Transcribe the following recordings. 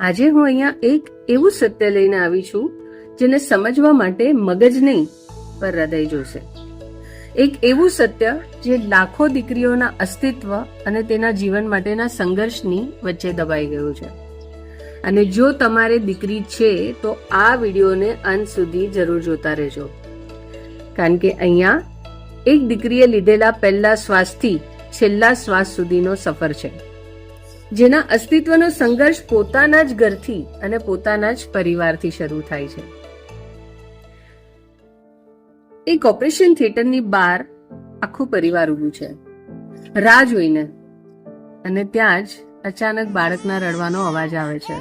આજે હું અહીંયા એક એવું સત્ય લઈને આવી છું, જેને સમજવા માટે મગજ નહીં પર હૃદય જોશે. એક એવું સત્ય જે લાખો દીકરીઓના અસ્તિત્વ અને તેના જીવન માટેના સંઘર્ષની વચ્ચે દબાઈ ગયું છે. અને જો તમારે દીકરી છે, તો આ વિડીયોને અંત સુધી જરૂર જોતા રહેજો. કારણ કે અહીંયા એક દીકરીએ લીધેલા પહેલા શ્વાસથી છેલ્લા શ્વાસ સુધીનો સફર છે. જેના અસ્તિત્વનો સંઘર્ષ પોતાના જ ઘરથી અને પોતાના જ પરિવારથી શરૂ થાય છે. એક ઓપરેશન થિયેટરની બહાર આખું પરિવાર ઊભું છે. રાહ જોઈને અને ત્યાં જ અચાનક બાળકના રડવાનો અવાજ આવે છે.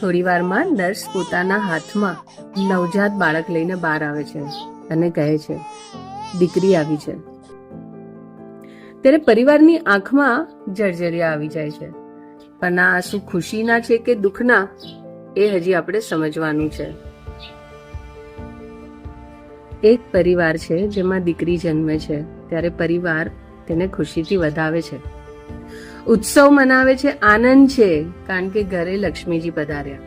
થોડી વારમાં નર્સ પોતાના હાથમાં નવજાત બાળક લઈને બહાર આવે છે અને કહે છે, દીકરી આવી છે. ત્યારે પરિવારની આંખમાં જર્જરિયા આવી જાય છે. પણ આ આંસુ ખુશીના છે કે દુઃખના એ હજી આપણે સમજવાનું છે. એક પરિવાર છે જેમાં દીકરી જન્મે છે, ત્યારે પરિવાર તેને ખુશીથી વધાવે છે. ઉત્સવ મનાવે છે, આનંદ છે, કારણ કે ઘરે લક્ષ્મીજી પધાર્યા.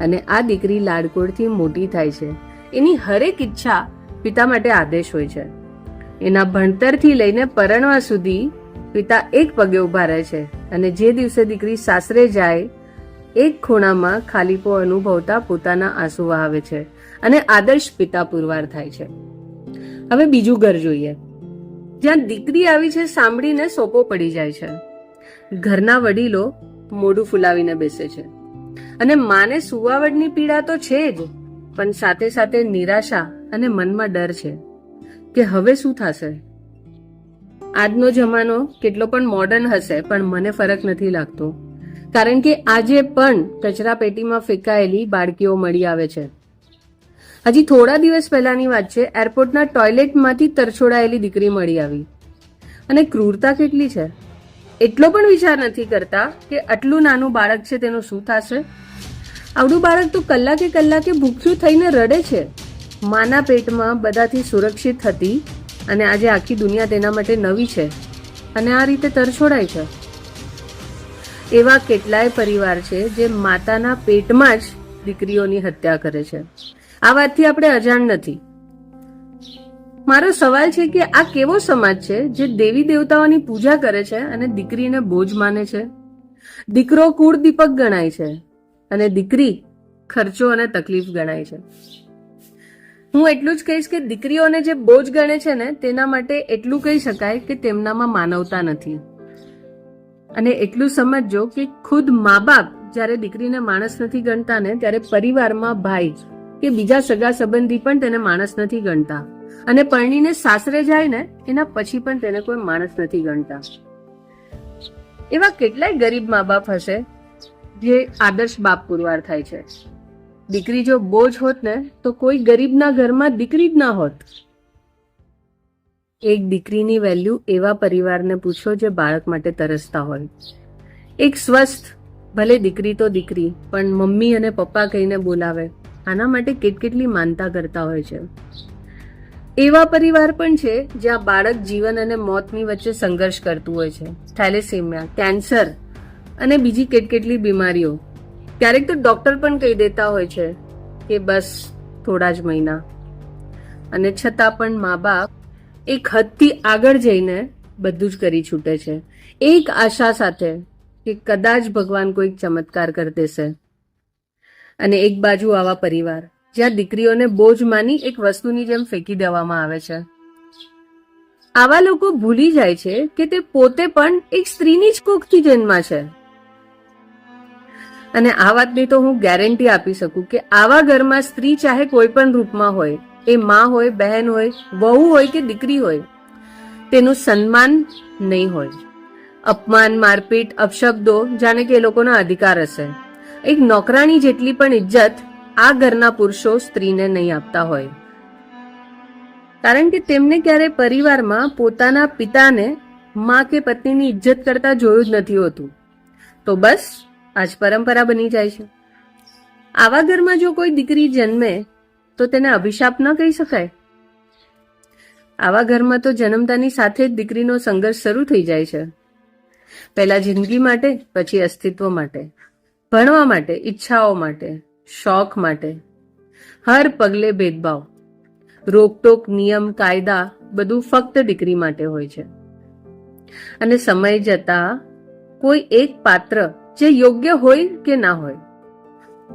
અને આ દીકરી લાડકોડથી મોટી થાય છે. એની હરેક ઈચ્છા પિતા માટે આદેશ હોય છે. એના ભણતરથી લઈને પરણવા સુધી પિતા એક પગે ઊભા રહે છે અને જે દિવસે દીકરી સાસરે જાય, એક ખૂણામાં ખાલીપો અનુભવતા પોતાના આંસુ વહાવે છે અને આદર્શ પિતા પુરવાર થાય છે. હવે બીજું ઘર જોઈએ. જ્યાં દીકરી આવી છે સાંભળીને સોપો પડી જાય છે. ઘરના વડીલો મોઢું ફુલાવીને બેસે છે. અને માને સુવાવડની પીડા તો છે જ, પણ સાથે સાથે નિરાશા અને મનમાં ડર છે. કે હવે શું થશે? આજનો જમાનો કેટલો પણ મોડર્ન હશે, પણ મને ફરક નથી લાગતો. કારણ કે આજે પણ કચરા પેટીમાં ફેંકાયેલી બાળકીઓ મળી આવે છે. હજી થોડા દિવસ પહેલાની વાત છે, એરપોર્ટના ટોયલેટમાંથી તરછોડાયેલી દીકરી મળી આવી. અને ક્રૂરતા કેટલી છે? એટલો પણ વિચાર નથી કરતા કે આટલું નાનું બાળક છે તેનું શું થશે? આવડું બાળક તો કલાકે કલાકે ભૂખ્યું થઈને રડે છે. માના પેટમાં બધાથી સુરક્ષિત હતી અને આજે આખી દુનિયા તેના માટે નવી છે અને આ રીતે તરછોડાય છે. એવા કેટલાય પરિવાર છે જે માતાના પેટમાં જ દીકરીઓની હત્યા કરે છે. આ વાતથી આપણે અજાણ નથી. મારો સવાલ છે કે આ કેવો સમાજ છે જે દેવી દેવતાઓની પૂજા કરે છે અને દીકરીને બોજ માને છે? દીકરો કુળ દીપક ગણાય છે અને દીકરી ખર્ચો અને તકલીફ ગણાય છે. હું એટલું જ કહીશ કે દીકરીઓને જે બોજ ગણે છે ને, તેના માટે એટલું કહી શકાય કે તેમનામાં માનવતા નથી. અને એટલું સમજજો કે ખુદ મા બાપ જ્યારે દીકરીને માણસ નથી ગણતા ને, ત્યારે પરિવારમાં ભાઈ કે બીજા સગા સંબંધી પણ તેને માણસ નથી ગણતા. અને પરણીને સાસરે જાય ને, એના પછી પણ તેને કોઈ માણસ નથી ગણતા. એવા કેટલાય ગરીબ મા બાપ હશે જે આદર્શ બાપ પુરવાર થાય છે. દીકરી જો બોજ હોત ને, તો કોઈ ગરીબના ઘરમાં દીકરી જ ના હોત. એક દીકરીની વેલ્યુ એવા પરિવારને પૂછો જે બાળક માટે તરસતા હોય. એક સ્વસ્થ, ભલે દીકરી તો દીકરી, પણ મમ્મી અને પપ્પા કહીને બોલાવે. આના માટે કેટકેટલી માનતા કરતા હોય છે. એવા પરિવાર પણ છે, જ્યાં બાળક જીવન અને મોતની વચ્ચે સંઘર્ષ કરતું હોય છે. થેલેસેમિયા, કેન્સર અને બીજી કેટકેટલી બીમારીઓ. ક્યારેક તો ડૉક્ટર પણ કહી દેતા હોય છે કે બસ થોડા જ મહિના. અને છતાં પણ મા બાપ એક હદથી આગળ જઈને બધું જ કરી છૂટે છે. એક આશા સાથે કે કદાચ ભગવાન કોઈક ચમત્કાર કરી દેશે. અને એક બાજુ આવા પરિવાર જ્યાં દીકરીઓને બોજ માની એક વસ્તુની જેમ ફેંકી દેવામાં આવે છે. આવા લોકો ભૂલી જાય છે કે તે પોતે પણ એક સ્ત્રીની જ કોખથી જન્મા છે. અને આ વાતની તો હું ગેરંટી આપી શકું કે આવા ઘરમાં સ્ત્રી ચાહે કોઈ પણ રૂપમાં હોય, એ માં હોય, બહેન હોય, વહુ હોય કે દીકરી હોય, તેનું સન્માન નહીં હોય. અપમાન, મારપીટ, અપશબ્દો, જાણે કે એ લોકોનો અધિકાર હશે. એક નોકરાણી જેટલી પણ ઇજ્જત આ ઘરના પુરુષો સ્ત્રીને નહીં આપતા હોય. કારણ કે તેમને ક્યારે પરિવારમાં પોતાના પિતાને માં કે પત્નીની ઇજ્જત કરતા જોયું જ નથી હોતું. તો બસ આજ પરંપરા બની જાય છે. આવા ઘરમાં જો કોઈ દીકરી જન્મે, તો તેને અભિશાપ ન કહી શકાય. આવા ઘરમાં તો જન્મતાની સાથે જ દીકરીનો સંઘર્ષ શરૂ થઈ જાય છે. પહેલા જિંદગી માટે, પછી અસ્તિત્વ માટે, ભણવા માટે, ઈચ્છાઓ માટે, શોખ માટે. હર પગલે ભેદભાવ, રોકટોક, નિયમ, કાયદા બધું ફક્ત દીકરી માટે હોય છે. અને સમય જતા કોઈ એક પાત્ર જે યોગ્ય હોય કે ના હોય.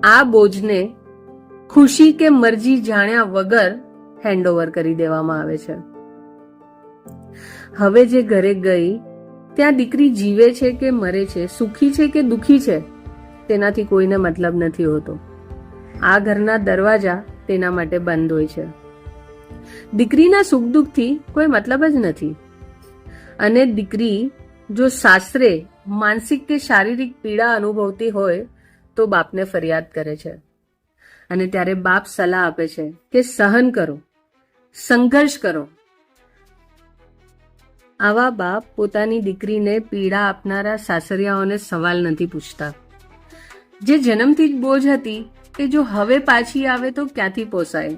આ બોજને ખુશી કે મરજી જાણ્યા વગર હેન્ડઓવર કરી દેવામાં આવે છે. હવે જે ઘરે ગઈ, ત્યાં દીકરી જીવે છે કે મરે છે, સુખી છે કે દુખી છે, તેનાથી કોઈને મતલબ નથી હોતો. આ ઘરના દરવાજા તેના માટે બંધ હોય છે. દીકરીના સુખ દુઃખથી કોઈ મતલબ જ નથી. અને દીકરી જો સાસરે માનસિક કે શારીરિક પીડા અનુભવતી હોય તો બાપને ફરિયાદ કરે છે. અને ત્યારે બાપ સલાહ આપે છે કે સહન કરો, સંઘર્ષ કરો. આવા બાપ પોતાની દીકરીને પીડા આપનારા સાસરિયાઓને સવાલ નથી પૂછતા. જે જન્મથી જ બોજ હતી એ જો હવે પાછી આવે તો ક્યાંથી પોસાય?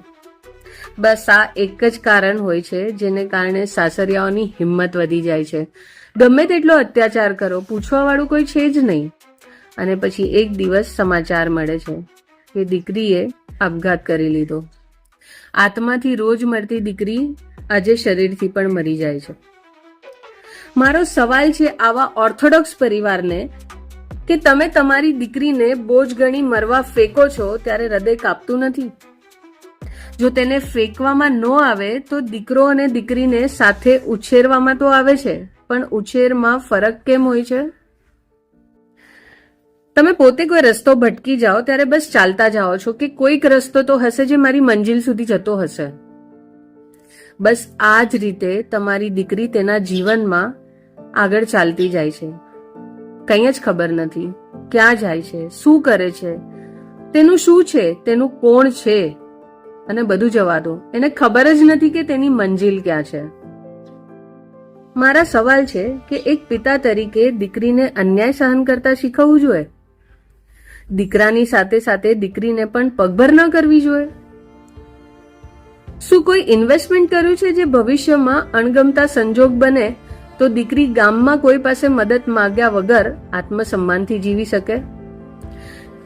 બસ આ એક જ કારણ હોય છે જેને કારણે સાસરિયાઓની હિંમત વધી જાય છે. ગમે તેટલો અત્યાચાર કરો, પૂછવાવાળું કોઈ છે જ નહીં. અને પછી એક દિવસ સમાચાર મળે છે કે દીકરીએ આપઘાત કરી લીધો. આત્માથી રોજ મરતી દીકરી આજે શરીરથી પણ મરી જાય છે. મારો સવાલ છે આવા ઓર્થોડોક્સ પરિવારને કે તમે તમારી દીકરીને બોજ ગણી મરવા ફેંકો છો ત્યારે હૃદય કાપતું નથી? જો તેને ફેંકવામાં ન આવે તો દીકરો અને દીકરીને સાથે ઉછેરવામાં તો આવે છે. પણ ઉછેરમાં ફરક કેમ હોય છે? તમે પોતે કોઈ રસ્તો ભટકી જાઓ ત્યારે બસ ચાલતા જાઓ છો કે કોઈક રસ્તો તો હશે જે મારી મંજિલ સુધી જતો હશે. બસ આ જ રીતે તમારી દીકરી તેના જીવનમાં આગળ ચાલતી જાય છે. કંઈ જ ખબર નથી ક્યાં જાય છે, શું કરે છે, તેનું શું છે, તેનું કોણ છે? અને બધું જવા દો. એને ખબર જ નથી કે તેની મંજિલ ક્યાં છે. મારા સવાલ છે કે એક પિતા તરીકે દીકરીને અન્યાય સહન કરતા શીખવવું જોઈએ? દીકરાની સાથે સાથે દીકરીને પણ પગભર ન કરવી જોઈએ? શું કોઈ ઇન્વેસ્ટમેન્ટ કર્યું છે જે ભવિષ્યમાં અણગમતા સંજોગ બને તો દીકરી ગામમાં કોઈ પાસે મદદ માગ્યા વગર આત્મસન્માનથી જીવી શકે?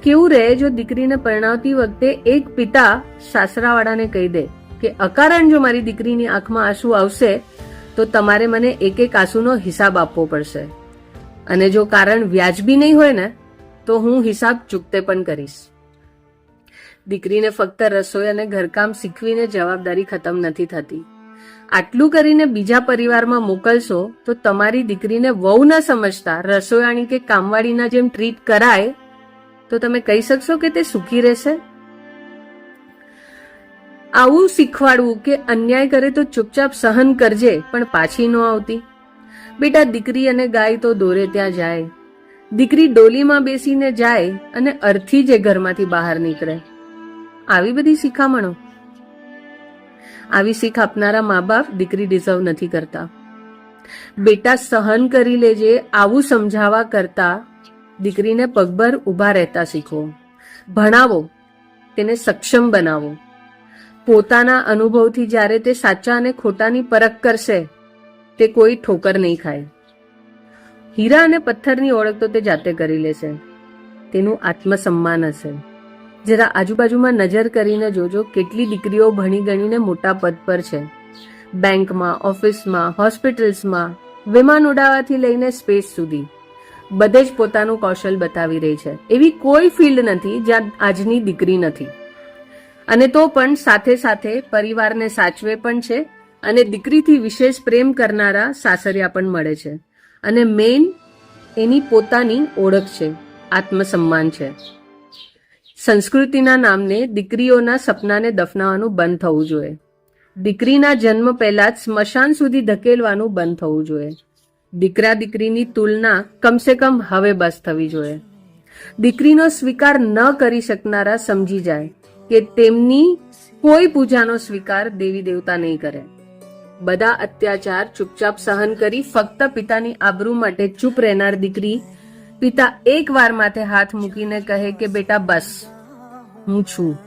કેવું રહે જો દીકરીને પરણાવતી વખતે એક પિતા સાસરાવાળાને કહી દે કે અકારણ જો મારી દીકરીની આંખમાં આંસુ આવશે તો તમારે મને એક એક આંસુનો હિસાબ આપવો પડશે. અને જો કારણ વ્યાજબી નહીં હોય ને, તો હું હિસાબ ચૂકતે પણ કરીશ. દીકરીને ફક્ત રસોઈ અને ઘરકામ શીખવીને જવાબદારી ખતમ નથી થતી. આટલું કરીને બીજા પરિવારમાં મોકલશો, તો તમારી દીકરીને વહુ ન સમજતા રસોયાણી કે કામવાળીના જેમ ટ્રીટ કરાય, તો તમે કહી શકશો કે તે સુખી રહેશે? આવું શીખવાડવું કે અન્યાય કરે તો ચૂપચાપ સહન કરજે, પણ પાછી ન આવતી. બેટા, દીકરી અને ગાય તો દોરે ત્યાં જાય. દીકરી ડોલીમાં બેસીને જાય અને અર્થી જ ઘરમાંથી બહાર નીકળે. આવી બધી શિખામણો. આવી શીખ આપનારા મા બાપ દીકરી ડિઝર્વ નથી કરતા. બેટા, સહન કરી લેજે, આવું સમજાવવા કરતા દીકરીને પગભર ઊભા રહેતા શીખો. ભણાવો, તેને સક્ષમ બનાવો. પોતાના અનુભવથી જ્યારે તે સાચા અને ખોટાની પરખ કરશે, તે કોઈ ઠોકર નહીં ખાય. હીરા અને પથ્થરની ઓળખ તો તે જાતે કરી લેશે. તેનું આત્મસન્માન હશે. જરા આજુબાજુમાં નજર કરીને જોજો કેટલી દીકરીઓ ભણી ગણીને મોટા પદ પર છે. બેંકમાં, ઓફિસમાં, હોસ્પિટલ્સમાં, વિમાન ઉડાવવાથી લઈને સ્પેસ સુધી. બધે જ પોતાનું કૌશલ બતાવી રહી છે. એવી કોઈ ફિલ્ડ નથી જ્યાં આજની દીકરી નથી. અને તો પણ સાથે સાથે પરિવારને સાચવે પણ છે અને દીકરીથી વિશેષ પ્રેમ કરનારા સાસરિયા પણ મળે છે. અને મેઇન એની પોતાની ઓળખ છે, આત્મસન્માન છે. સંસ્કૃતિના નામને દીકરીઓના સપનાને દફનાવવાનું બંધ થવું જોઈએ. દીકરીના જન્મ પહેલા જ સ્મશાન સુધી ધકેલવાનું બંધ થવું જોઈએ. દીકરા દીકરીની તુલના કમસે કમ હવે બસ થવી જોઈએ. દીકરીનો સ્વીકાર ન કરી શકનારા સમજી જાય. કે તેમની કોઈ પૂજાનો સ્વીકાર દેવી દેવતા નહીં કરે. બધા અત્યાચાર ચૂપચાપ સહન કરી ફક્ત પિતાની આબરૂ માટે ચૂપ રહેનાર દીકરી પિતા એક વાર માથે હાથ મૂકીને કહે કે, બેટા, બસ, હું છું.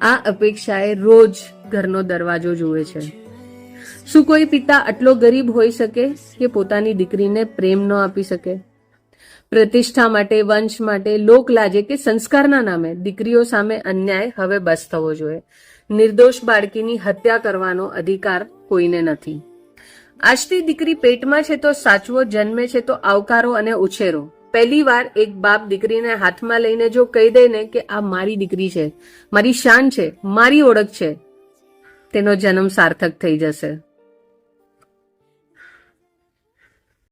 આ અપેક્ષાએ રોજ ઘરનો દરવાજો જુએ છે. શું કોઈ પિતા આટલો ગરીબ હોઈ શકે કે પોતાની દીકરીને પ્રેમ ન આપી શકે? પ્રતિષ્ઠા માટે, વંશ માટે લોકલાજે કે સંસ્કારના નામે દીકરીઓ સામે અન્યાય હવે બસ થવો જોઈએ. નિર્દોષ બાળકીની હત્યા કરવાનો અધિકાર કોઈને નથી. આજથી દીકરી પેટમાં છે તો સાચવો, જન્મે છે તો આવકારો અને ઉછેરો. પહેલી વાર એક બાપ દીકરીને હાથમાં લઈને જો કહી દે ને કે આ મારી દીકરી છે, મારી શાન છે, મારી ઓળખ છે, તેનો જન્મ સાર્થક થઈ જશે.